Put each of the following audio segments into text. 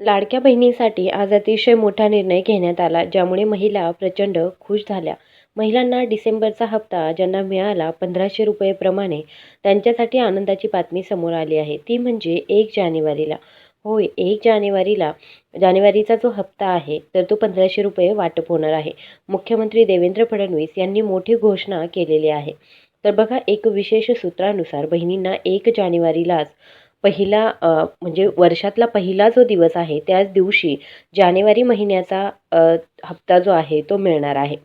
लाडक्या बहिणीसाठी आज अतिशय मोठा निर्णय घेण्यात आला ज्यामुळे महिला प्रचंड खुश झाल्या. महिलांना डिसेंबरचा हप्ता ज्यांना मिळाला पंधराशे रुपयेप्रमाणे त्यांच्यासाठी आनंदाची बातमी समोर आली आहे. ती म्हणजे एक जानेवारीला. होय एक जानेवारीला. जानेवारीचा जो हप्ता आहे तर तो पंधराशे रुपये वाटप होणार आहे. मुख्यमंत्री देवेंद्र फडणवीस यांनी मोठी घोषणा केलेली आहे. तर बघा एक विशेष सूत्रानुसार बहिणींना एक जानेवारीलाच पहिला म्हणजे वर्षातला पहिला जो दिवस आहे त्याच दिवशी जानेवारी महिन्याचा हप्ता जो आहे तो मिळणार आहे.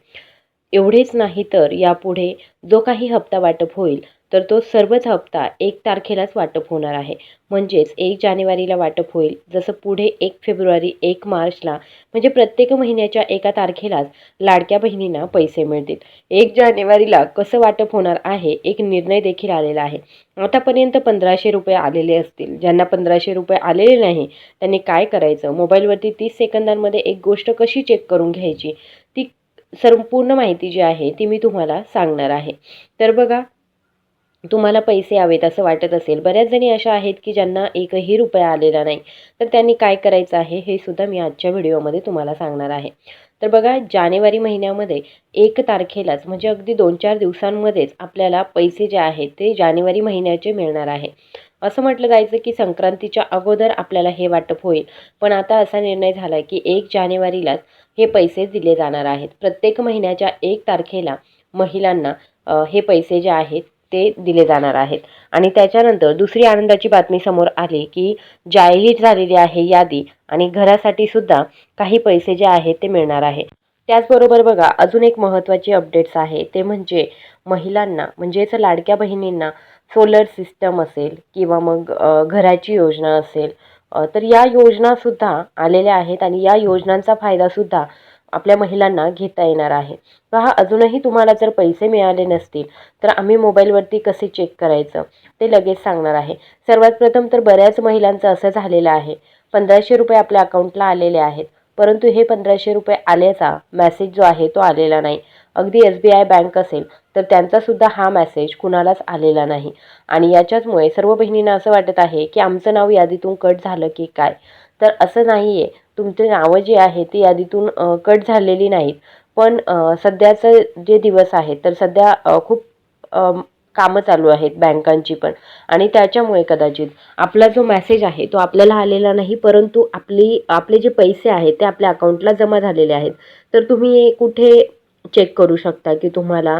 एवढेच नाही तर यापुढे जो काही हप्ता वाटप होईल तर तो सर्वच हप्ता एक तारखेलाच वाटप होणार आहे. म्हणजेच एक जानेवारीला वाटप होईल. जसं पुढे एक फेब्रुवारी एक मार्चला म्हणजे प्रत्येक महिन्याच्या एका तारखेलाच लाडक्या बहिणींना पैसे मिळतील. एक जानेवारीला कसं वाटप होणार आहे एक निर्णय देखील आलेला आहे. आतापर्यंत पंधराशे रुपये आलेले असतील. ज्यांना पंधराशे रुपये आलेले नाही त्यांनी काय करायचं? मोबाईलवरती तीस सेकंदांमध्ये एक गोष्ट कशी चेक करून घ्यायची? ती संपूर्ण माहिती जी आहे ती मी तुम्हाला सांगणार आहे. तर बघा तुम्हाला पैसे यावेत असं वाटत असेल. बऱ्याच जणी अशा आहेत की ज्यांना एकही रुपया आलेला नाही. तर त्यांनी काय करायचं आहे हे सुद्धा मी आजच्या व्हिडिओमध्ये तुम्हाला सांगणार आहे. तर बघा जानेवारी महिन्यामध्ये एक तारखेलाच म्हणजे अगदी दोन चार दिवसांमध्येच आपल्याला पैसे जे आहेत ते जानेवारी महिन्याचे मिळणार आहे. असं म्हटलं जायचं की संक्रांतीच्या अगोदर आपल्याला हे वाटप होईल. पण आता असा निर्णय झाला की एक जानेवारीलाच हे पैसे दिले जाणार आहेत. प्रत्येक महिन्याच्या एक तारखेला महिलांना हे पैसे जे आहेत ते दिले जाणार आहेत. आणि त्याच्यानंतर दुसरी आनंदाची बातमी समोर आली की जाहीर झालेली आहे यादी आणि घरासाठी सुद्धा काही पैसे जे आहेत ते मिळणार आहे. त्याचबरोबर बघा अजून एक महत्त्वाची अपडेट्स आहे. ते म्हणजे महिलांना म्हणजेच लाडक्या बहिणींना सोलर सिस्टम असेल किंवा मग घराची योजना असेल तर या योजनासुद्धा आलेल्या आहेत आणि या योजनांचा फायदासुद्धा आपल्या महिलांना घेता येणार आहे. पहा अजूनही तुम्हाला जर पैसे मिळाले नसतील तर आम्ही मोबाईलवरती कसे चेक करायचं? ते लगेच सांगणार आहे. सर्वात प्रथम तर बऱ्याच महिलांचं असं झालेलं आहे. पंधराशे रुपये आपल्या अकाउंटला आलेले आहेत. परंतु हे पंधराशे रुपये आल्याचा मॅसेज जो आहे तो आलेला नाही. अगदी एस बी आय बँक असेल तर त्यांचासुद्धा हा मॅसेज कुणालाच आलेला नाही. आणि याच्याचमुळे सर्व बहिणींना असं वाटत आहे की आमचं नाव यादीतून कट झालं की काय? तर असं नाही आहे तुमचे नावं जी आहे ती यादीतून कट झालेली नाहीत. पण सध्याचं जे दिवस आहेत तर सध्या खूप कामं चालू आहेत बँकांची पण. आणि त्याच्यामुळे कदाचित आपला जो मॅसेज आहे तो आपल्याला आलेला नाही परंतु आपली आपले जे पैसे आहेत ते आपल्या अकाउंटला जमा झालेले आहेत. तर तुम्ही कुठे चेक करू शकता की तुम्हाला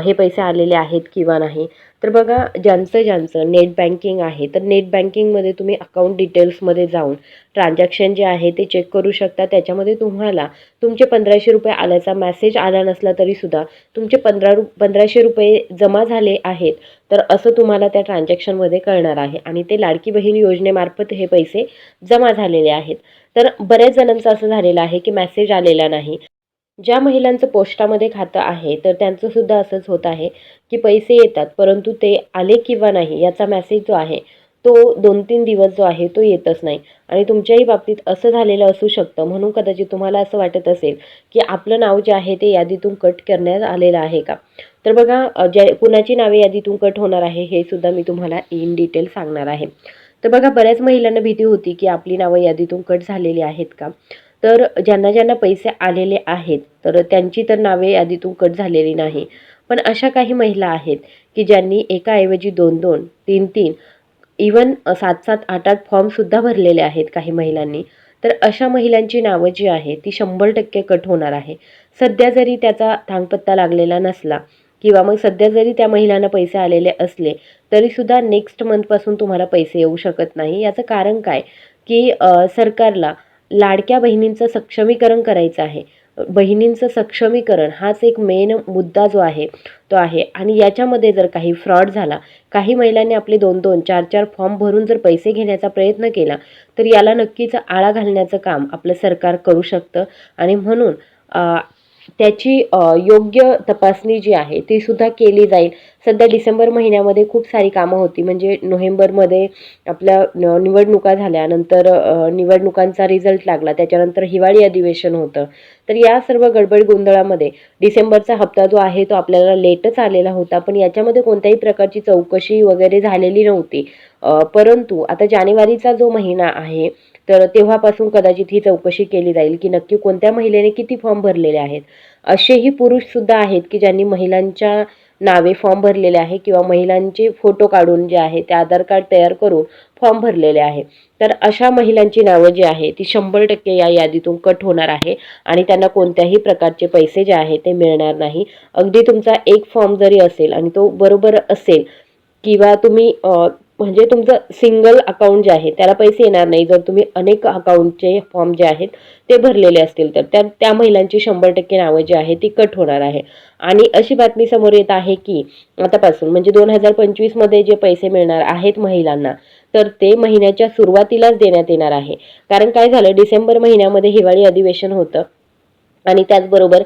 हे पैसे आलेले आहेत किंवा नाही. तर बघा ज्यांचं ज्यांचं नेट बँकिंग आहे तर नेट बँकिंगमध्ये तुम्ही अकाउंट डिटेल्समध्ये जाऊन ट्रान्झॅक्शन जे आहे ते चेक करू शकता. त्याच्यामध्ये तुम्हाला तुमचे पंधराशे रुपये आल्याचा मॅसेज आला नसला तरीसुद्धा तुमचे पंधरा रु पंधराशे रुपये जमा झाले आहेत तर असं तुम्हाला त्या ट्रान्झॅक्शनमध्ये कळणार आहे. आणि ते लाडकी बहीण योजनेमार्फत हे पैसे जमा झालेले आहेत. तर बऱ्याच जणांचं असं झालेलं आहे की मॅसेज आलेला नाही. ज्या महिलांचं पोस्टामध्ये खातं आहे तर त्यांचं सुद्धा असंच होत आहे की पैसे येतात परंतु ते आले किंवा नाही याचा मेसेज जो आहे तो दोन तीन दिवस जो आहे तो येतच नाही. आणि तुमच्याही बाबतीत असं झालेलं असू शकतं. म्हणून कदाचित तुम्हाला असं वाटत असेल की आपलं नाव जे आहे ते यादीतून कट करण्यात आलेलं आहे का? तर बघा ज्या कुणाची नावे यादीतून कट होणार आहे हे सुद्धा मी तुम्हाला इन डिटेल सांगणार आहे. तर बघा बऱ्याच महिलांना भीती होती की आपली नावं यादीतून कट झालेली आहेत का? तर ज्यांना ज्यांना पैसे आलेले आहेत तर त्यांची तर नावे यादीतून कट झालेली नाही. पण अशा काही महिला आहेत की ज्यांनी एकाऐवजी दोन दोन तीन तीन इवन सात सात आठ आठ फॉर्मसुद्धा भरलेले आहेत काही महिलांनी. तर अशा महिलांची नावं जी आहे ती शंभर टक्के कट होणार आहे. सध्या जरी त्याचा थांगपत्ता लागलेला नसला किंवा मग सध्या जरी त्या महिलांना पैसे आलेले असले तरीसुद्धा नेक्स्ट मंथपासून तुम्हाला पैसे येऊ शकत नाही. याचं कारण काय? की सरकारला लाडक्या बहिणींचं सक्षमीकरण करायचं आहे. बहिणींचं सक्षमीकरण हाच एक मेन मुद्दा जो आहे तो आहे. आणि याच्यामध्ये जर काही फ्रॉड झाला काही महिलांनी आपले दोन दोन चार चार फॉर्म भरून जर पैसे घेण्याचा प्रयत्न केला तर याला नक्कीच आळा घालण्याचं काम आपलं सरकार करू शकतं. आणि म्हणून त्याची योग्य तपासणी जी आहे ती सुद्धा केली जाईल. सध्या डिसेंबर महिन्यामध्ये खूप सारी कामं होती. म्हणजे नोव्हेंबरमध्ये आपल्या न- निवडणुका झाल्या नंतर निवडणुकांचा रिझल्ट लागला. त्याच्यानंतर हिवाळी अधिवेशन होतं. तर या सर्व गडबड गोंधळामध्ये डिसेंबरचा हप्ता जो आहे तो आपल्याला लेटच आलेला होता. पण याच्यामध्ये कोणत्याही प्रकारची चौकशी वगैरे झालेली नव्हती. परंतु आता जानेवारीचा जो महिना आहे तर तेव्हापासून कदाचित ही चौकशी केली जाईल की नक्की कोणत्या महिलेने किती फॉर्म भरलेले आहेत. असेही पुरुषसुद्धा आहेत की ज्यांनी महिलांच्या नावे फॉर्म भरलेले आहे किंवा महिलांचे फोटो काढून जे आहे ते आधार कार्ड तयार करून फॉर्म भरलेले आहे. तर अशा महिलांची नावं जी आहे ती शंभर टक्के या यादीतून कट होणार आहे आणि त्यांना कोणत्याही प्रकारचे पैसे जे आहे ते मिळणार नाही. अगदी तुमचा एक फॉर्म जरी असेल आणि तो बरोबर असेल किंवा तुम्ही म्हणजे तुमचं सिंगल अकाउंट जे आहे त्याला पैसे येणार नाही. जर तुम्ही अनेक अकाउंटचे फॉर्म जे आहेत ते भरलेले असतील तर. त्या त्या महिलांची शंभर टक्के नावं जी आहे ती कट होणार आहे. आणि अशी बातमी समोर येत आहे की आतापासून म्हणजे दोन हजार पंचवीसमध्ये जे पैसे मिळणार आहेत महिलांना तर ते महिन्याच्या सुरुवातीलाच देण्यात येणार आहे. कारण काय झालं डिसेंबर महिन्यामध्ये हिवाळी अधिवेशन होतं. आणि त्याचबरोबर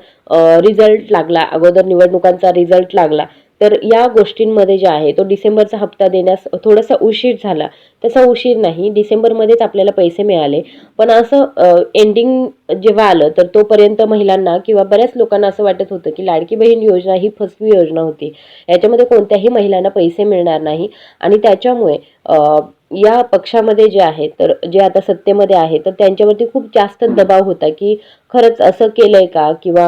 रिझल्ट लागला. अगोदर निवडणुकांचा रिझल्ट लागला. तर या गोष्टींमध्ये जे आहे तो डिसेंबरचा हप्ता देण्यास थोडासा उशीर झाला. तसा उशीर नाही डिसेंबरमध्येच आपल्याला पैसे मिळाले. पण असं एंडिंग जेव्हा आलं तर तोपर्यंत महिलांना किंवा बऱ्याच लोकांना असं वाटत होतं की लाडकी बहीण योजना ही फसवी योजना होती. याच्यामध्ये कोणत्याही महिलांना पैसे मिळणार नाही. आणि त्याच्यामुळे या पक्षामध्ये जे आहे तर जे आता सत्तेमध्ये आहे तर त्यांच्यावरती खूप जास्त दबाव होता की खरंच असं केलंय का? किंवा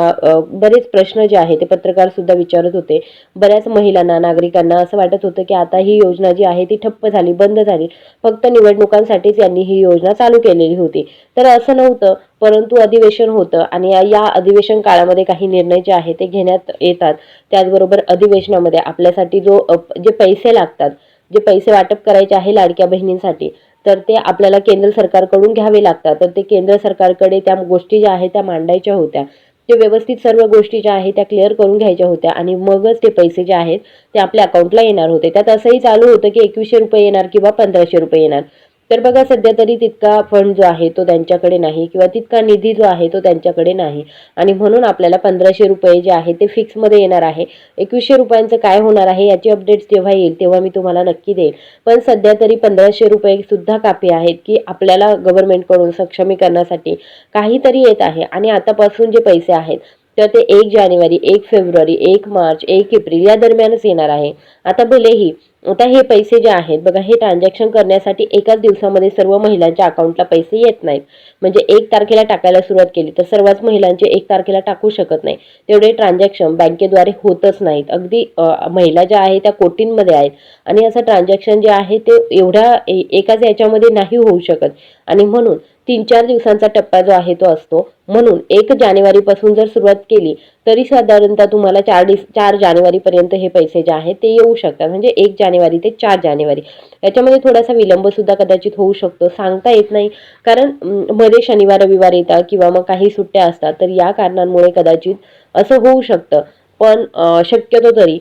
बरेच प्रश्न जे आहे ते पत्रकार सुद्धा विचारत होते. बऱ्याच महिलांना नागरिकांना असं वाटत होतं की आता ही योजना जी आहे ती ठप्प झाली बंद झाली. फक्त निवडणुकांसाठीच यांनी ही योजना चालू केलेली होती. तर असं नव्हतं परंतु अधिवेशन होतं आणि या- या अधिवेशन काळामध्ये काही निर्णय जे आहे ते घेण्यात येतात. त्याचबरोबर अधिवेशनामध्ये आपल्यासाठी जो जे पैसे लागतात जे पैसे वाटप करायचे आहे लाडक्या बहिणींसाठी तर ते आपल्याला केंद्र सरकारकडून घ्यावे लागतात. तर ते केंद्र सरकारकडे त्या गोष्टी ज्या आहेत त्या मांडायच्या होत्या. ते व्यवस्थित सर्व गोष्टी ज्या आहेत त्या क्लिअर करून घ्यायच्या होत्या आणि मगच ते पैसे जे आहेत ते आपल्या अकाउंटला येणार होते. त्यात असंही चालू होतं की एकवीसशे रुपये येणार किंवा पंधराशे रुपये येणार. तर बघा सध्या तरी तितका फंड जो आहे तो त्यांच्याकडे नाही किंवा तितका निधी जो आहे तो त्यांच्याकडे नाही. आणि म्हणून आपल्याला पंधराशे रुपये जे आहे ते फिक्समध्ये येणार आहे. एकवीसशे रुपयांचं काय होणार आहे याची अपडेट्स जेव्हा येईल तेव्हा मी तुम्हाला नक्की देईल पण सध्या तरी पंधराशे रुपये सुद्धा कापी आहेत की आपल्याला गव्हर्नमेंटकडून सक्षमीकरणासाठी काहीतरी येत आहे. आणि आतापासून जे पैसे आहेत तर ते एक जानेवारी एक फेब्रुवारी एक मार्च एक एप्रिल या दरम्यानच येणार आहे. आता भलेही आता हे पैसे जे आहेत बघा हे ट्रान्झॅक्शन करण्यासाठी एकाच दिवसामध्ये सर्व महिलांच्या अकाउंटला पैसे येत नाहीत. म्हणजे एक तारखेला टाकायला सुरुवात केली तर सर्वच महिलांचे एक तारखेला टाकू शकत नाही. तेवढे ट्रान्झॅक्शन बँकेद्वारे होतच नाहीत. अगदी महिला ज्या आहेत त्या कोटींमध्ये आहेत. आणि असं ट्रान्झॅक्शन जे आहे ते एवढ्या एकाच याच्यामध्ये नाही होऊ शकत. आणि म्हणून तीन चार दिवसांचा टप्पा जो आहे तो असतो. म्हणून एक जानेवारीपासून जर सुरुवात केली तरी साधारणतः तुम्हाला चार डिस चार जानेवारीपर्यंत हे पैसे जे आहेत ते येऊ शकतात. म्हणजे एक जानेवारी ते चार जानेवारी. याच्यामध्ये थोडासा विलंब सुद्धा कदाचित होऊ शकतो. सांगता येत नाही. कारण मध्ये शनिवार रविवार येतात किंवा मग काही सुट्ट्या असतात तर या कारणांमुळे कदाचित असं होऊ शकतं. पण शक्यतो तरी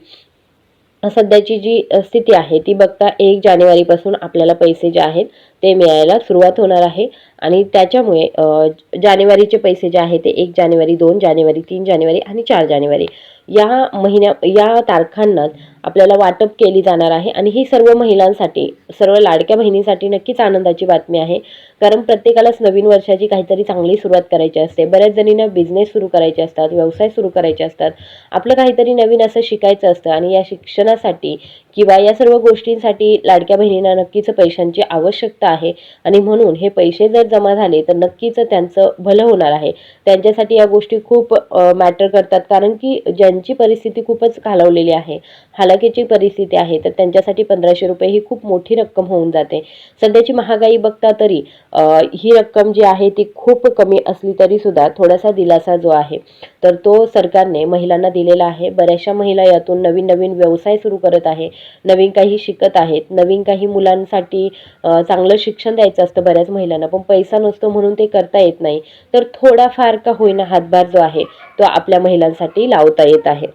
सध्याची जी स्थिती आहे ती बघता एक जानेवारीपासून आपल्याला पैसे जे आहेत ते मिळायला सुरुवात होणार आहे. आणि त्याच्यामुळे जानेवारीचे पैसे जे आहे ते एक जानेवारी दोन जानेवारी तीन जानेवारी आणि चार जानेवारी या महिन्या या तारखांना आपल्याला वाटप केली जाणार आहे. आणि ही सर्व महिलांसाठी सर्व लाडक्या बहिणींसाठी नक्कीच आनंदाची बातमी आहे. कारण प्रत्येकालाच नवीन वर्षाची काहीतरी चांगली सुरुवात करायची असते. बऱ्याच जणींना बिझनेस सुरू करायचे असतात व्यवसाय सुरू करायचे असतात. आपलं काहीतरी नवीन असं शिकायचं असतं आणि या शिक्षणासाठी किंवा या सर्व गोष्टींसाठी लाडक्या बहिणींना नक्कीच पैशांची आवश्यकता आहे. आणि म्हणून हे पैसे जर जमा झाले तर नक्कीच त्यांचं भलं होणार आहे. त्यांच्यासाठी या गोष्टी खूप मॅटर करतात. कारण की ज्यांची परिस्थिती खूपच खालवलेली आहे हालाकीची परिस्थिती आहे तर त्यांच्यासाठी पंधराशे रुपये ही खूप मोठी रक्कम होऊन जाते. सध्याची महागाई बघता तरी ही रक्कम जी आहे ती खूप कमी असली तरी सुद्धा थोडासा दिलासा जो आहे तर तो सरकारने महिलांना दिलेला आहे. बऱ्याचशा महिला यातून नवीन नवीन व्यवसाय सुरू करत आहे. नवीन काही शिकत आहेत. नवीन काही मुलांसाठी चांगलं शिक्षण द्यायचं असतं बऱ्याच महिलांना पण पैसा नसतो म्हणून ते करता येत नाही. तर थोडाफार का होईना हातभार जो आहे तो आपल्या महिलांसाठी लावता येत आहे.